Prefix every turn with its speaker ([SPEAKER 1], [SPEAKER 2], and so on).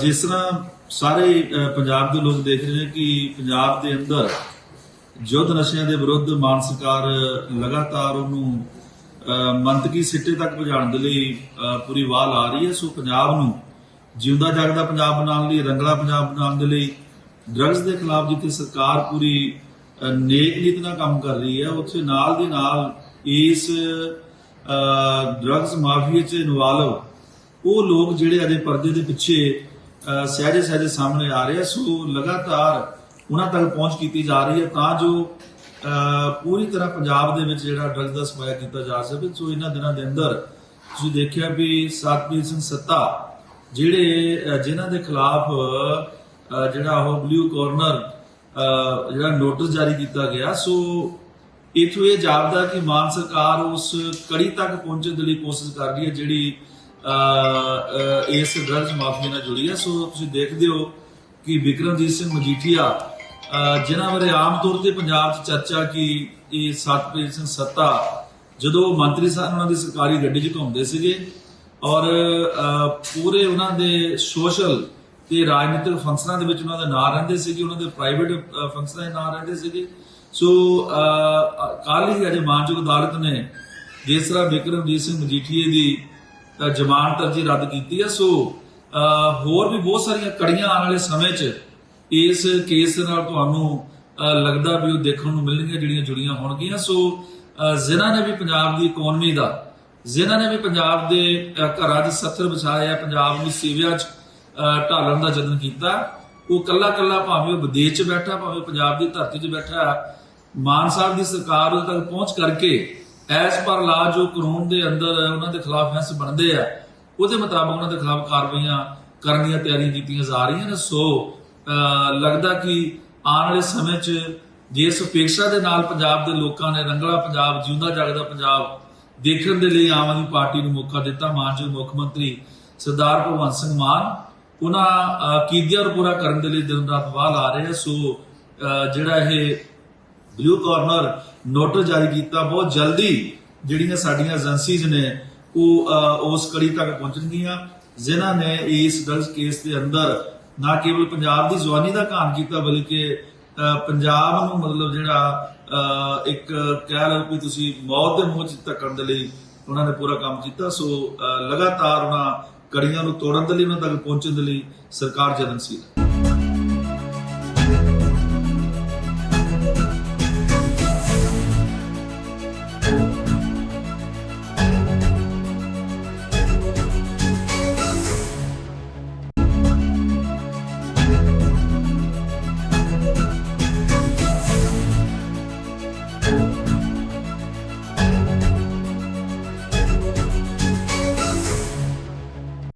[SPEAKER 1] ਜਿਸ ਤਰ੍ਹਾਂ ਸਾਰੇ ਪੰਜਾਬ ਦੇ ਲੋਕ ਦੇਖ ਰਹੇ ਨੇ ਕਿ ਪੰਜਾਬ ਦੇ ਅੰਦਰ ਯੁੱਧ ਨਸ਼ਿਆਂ ਦੇ ਵਿਰੁੱਧ ਮਾਨ ਸਰਕਾਰ ਲਗਾਤਾਰ ਉਹਨੂੰ ਮੰਤਕੀ ਸਿੱਟੇ ਤੱਕ ਪਹੁੰਚਾਉਣ ਦੇ ਲਈ ਪੂਰੀ ਵਾਹ ਲਾ ਰਹੀ ਹੈ। ਸੋ ਪੰਜਾਬ ਨੂੰ ਜਿਉਂਦਾ ਜਾਗਦਾ ਪੰਜਾਬ ਬਣਾਉਣ ਲਈ, ਰੰਗਲਾ ਪੰਜਾਬ ਬਣਾਉਣ ਦੇ ਲਈ ਡਰੱਗਸ ਦੇ ਖਿਲਾਫ ਜਿੱਥੇ ਸਰਕਾਰ ਪੂਰੀ ਨੇਕ ਨੀਤ ਨਾਲ ਕੰਮ ਕਰ ਰਹੀ ਹੈ, ਉੱਥੇ ਨਾਲ ਦੀ ਨਾਲ ਇਸ ਡਰੱਗਸ ਮਾਫੀਆ 'ਚ ਇਨਵੋਲਵ ਉਹ ਲੋਕ ਜਿਹੜੇ ਅਜੇ ਪਰਦੇ ਦੇ ਪਿੱਛੇ ਅਹ ਸਹਿਜੇ ਸਹਿਜੇ ਸਾਹਮਣੇ ਆ ਰਹੇ ਆ, ਸੋ ਲਗਾਤਾਰ ਉਹਨਾਂ ਤੱਕ ਪਹੁੰਚ ਕੀਤੀ ਜਾ ਰਹੀ ਹੈ ਤਾਂ ਜੋ ਪੂਰੀ ਤਰ੍ਹਾਂ ਪੰਜਾਬ ਦੇ ਵਿੱਚ ਜਿਹੜਾ ਡਰੱਗਸ ਦਾ ਸਪਲਾਈ ਕੀਤਾ ਜਾ ਸਕੇ। ਸੋ ਇਹਨਾਂ ਦਿਨਾਂ ਦੇ ਅੰਦਰ ਤੁਸੀਂ ਦੇਖਿਆ ਵੀ ਸਤਪੀਰ ਸਿੰਘ ਸੱਤਾ, ਜਿਹੜੇ ਅਹ ਜਿਨ੍ਹਾਂ ਦੇ ਖਿਲਾਫ ਜਿਹੜਾ ਉਹ ਬਲੂ ਕਾਰਨਰ ਜਿਹੜਾ ਨੋਟਿਸ ਜਾਰੀ ਕੀਤਾ ਗਿਆ, ਸੋ ਇਥੋਂ ਇਹ ਜਾਪਦਾ ਕਿ ਮਾਨ ਸਰਕਾਰ ਉਸ ਕੜੀ ਤੱਕ ਪਹੁੰਚਣ ਦੇ ਲਈ ਕੋਸ਼ਿਸ਼ ਕਰ ਰਹੀ ਹੈ, ਜਿਹੜੀ ਇਸ ਡਰੱਗਸ ਮਾਫੀਆ ਨਾਲ ਜੁੜੀ ਹੈ ਸੋ ਤੁਸੀਂ ਦੇਖਦੇ ਹੋ ਕਿ ਵਿਕਰਮਜੀਤ ਸਿੰਘ ਮਜੀਠੀਆ ਅਹ, ਜਿਨ੍ਹਾਂ ਬਾਰੇ ਆਮ ਤੌਰ ਤੇ ਪੰਜਾਬ 'ਚ ਚਰਚਾ ਕਿ ਇਹ ਸਤਪ੍ਰੀਤ ਸਿੰਘ ਸੱਤਾ ਜਦੋਂ ਮੰਤਰੀ ਸਾਹਿਬ ਉਹਨਾਂ ਦੀ ਸਰਕਾਰੀ ਗੱਡੀ 'ਚ ਘੁੰਮਦੇ ਸੀਗੇ ਔਰ ਪੂਰੇ ਉਹਨਾਂ ਦੇ ਸੋਸ਼ਲ ਤੇ ਰਾਜਨੀਤਿਕ ਫੰਕਸ਼ਨਾਂ ਦੇ ਵਿੱਚ ਉਹਨਾਂ ਦੇ ਨਾਂ ਰਹਿੰਦੇ ਸੀਗੇ ਉਹਨਾਂ ਦੇ ਪ੍ਰਾਈਵੇਟ ਫੰਕਸ਼ਨਾਂ ਦੇ ਨਾਂ ਰਹਿੰਦੇ ਸੀਗੇ। ਸੋ ਕੱਲ ਹੀ ਅਜੇ ਮਾਨਯੋਗ ਅਦਾਲਤ ਨੇ ਜਿਸ ਤਰ੍ਹਾਂ ਵਿਕਰਮਜੀਤ ਸਿੰਘ ਮਜੀਠੀਏ ਦੀ ਜ਼ਮਾਨਤ ਅਰਜੀ ਰੱਦ ਕੀਤੀ ਹੈ। ਸੋ ਹੋਰ ਵੀ ਬਹੁਤ ਸਾਰੀਆਂ ਕੜੀਆਂ ਆਉਣ ਵਾਲੇ ਸਮੇਂ 'ਚ ਇਸ ਕੇਸ ਨਾਲ ਤੁਹਾਨੂੰ ਲੱਗਦਾ ਵੀ ਉਹ ਦੇਖਣ ਨੂੰ ਮਿਲਣਗੀਆਂ ਜਿਹੜੀਆਂ ਜੁੜੀਆਂ ਹੋਣਗੀਆਂ। ਸੋ ਅਹ, ਨੇ ਵੀ ਪੰਜਾਬ ਦੀ ਇਕਨੋਮੀ ਦਾ ਜਿਨ੍ਹਾਂ ਨੇ ਵੀ ਪੰਜਾਬ ਦੇ ਘਰਾਂ 'ਚ ਸੱਥਰ ਵਿਛਾਇਆ ਪੰਜਾਬ ਨੂੰ ਸੀਵਿਆਂ 'ਚ ਢਾਲਣ ਦਾ ਯਤਨ ਕੀਤਾ ਉਹ ਕੱਲਾ ਕੱਲਾ ਭਾਵੇਂ ਉਹ ਵਿਦੇਸ਼ 'ਚ ਬੈਠਾ ਭਾਵੇਂ ਪੰਜਾਬ ਦੀ ਧਰਤੀ 'ਚ ਬੈਠਾ ਮਾਨ ਸਾਹਿਬ ਦੀ ਸਰਕਾਰ ਉਦੋਂ ਤੱਕ ਪਹੁੰਚ ਕਰਕੇ ਐਸ ਪਰ ਲਾ ਜੋ ਕਾਨੂੰਨ ਦੇ ਅੰਦਰ ਉਹਨਾਂ ਦੇ ਖਿਲਾਫ ਫੈਂਸ ਬਣਦੇ ਆ ਉਹਦੇ ਮੁਤਾਬਕ ਉਹਨਾਂ ਦੇ ਖਿਲਾਫ ਕਾਰਵਾਈਆਂ ਕਰਨ ਦੀਆਂ ਤਿਆਰੀਆਂ ਕੀਤੀਆਂ ਜਾ ਰਹੀਆਂ ਨੇ। ਸੋ ਲੱਗਦਾ ਕਿ ਆਉਣ ਵਾਲੇ ਸਮੇਂ 'ਚ ਜਿਸ ਉਪੇਕਸ਼ਾ ਦੇ ਨਾਲ ਪੰਜਾਬ ਦੇ ਲੋਕਾਂ ਨੇ ਰੰਗਲਾ ਪੰਜਾਬ ਜਿਉਂਦਾ ਜਾਗਦਾ ਪੰਜਾਬ ਦੇਖਣ ਦੇ ਲਈ ਆਮ ਆਦਮੀ ਪਾਰਟੀ ਨੂੰ ਮੌਕਾ ਦਿੱਤਾ ਮਾਨਯੋਗ ਮੁੱਖ ਮੰਤਰੀ ਸਰਦਾਰ ਭਗਵੰਤ ਸਿੰਘ ਮਾਨ। ਉਹਨਾਂ ਕੀਦਿਆਂ ਨੂੰ ਪੂਰਾ ਕਰਨ ਦੇ ਲਈ ਦਿਨ ਰਾਤ ਵਾਹ ਲਾ ਰਹੇ ਆ। ਸੋ ਅਹ, ਜਿਹੜਾ ਇਹ ਬਲੂ ਕਾਰਨਰ ਨੋਟਿਸ ਜਾਰੀ ਕੀਤਾ। ਬਹੁਤ ਜਲਦੀ ਜਿਹੜੀਆਂ ਸਾਡੀਆਂ ਏਜੰਸੀਜ਼ ਨੇ, ਉਹ ਉਸ ਕੜੀ ਤੱਕ ਪਹੁੰਚਣਗੀਆਂ। ਜਿਨ੍ਹਾਂ ਨੇ ਇਸ ਡਰੱਗਸ ਕੇਸ ਦੇ ਅੰਦਰ ਨਾ ਕੇਵਲ ਪੰਜਾਬ ਦੀ ਜਵਾਨੀ ਦਾ ਘਾਣ ਕੀਤਾ, ਬਲਕਿ ਪੰਜਾਬ ਨੂੰ ਮਤਲਬ ਜਿਹੜਾ ਇੱਕ ਕਹਿ ਲਓ ਕਿ ਤੁਸੀਂ ਮੌਤ ਦੇ ਮੂੰਹ 'ਚ ਧੱਕਣ ਦੇ ਲਈ ਉਹਨਾਂ ਨੇ ਪੂਰਾ ਕੰਮ ਕੀਤਾ। ਸੋ ਲਗਾਤਾਰ ਉਹਨਾਂ ਕੜੀਆਂ ਨੂੰ ਤੋੜਨ ਦੇ ਲਈ, ਉਹਨਾਂ ਤੱਕ ਪਹੁੰਚਣ ਦੇ ਲਈ ਸਰਕਾਰ ਯਤਨਸ਼ੀਲ ਹੈ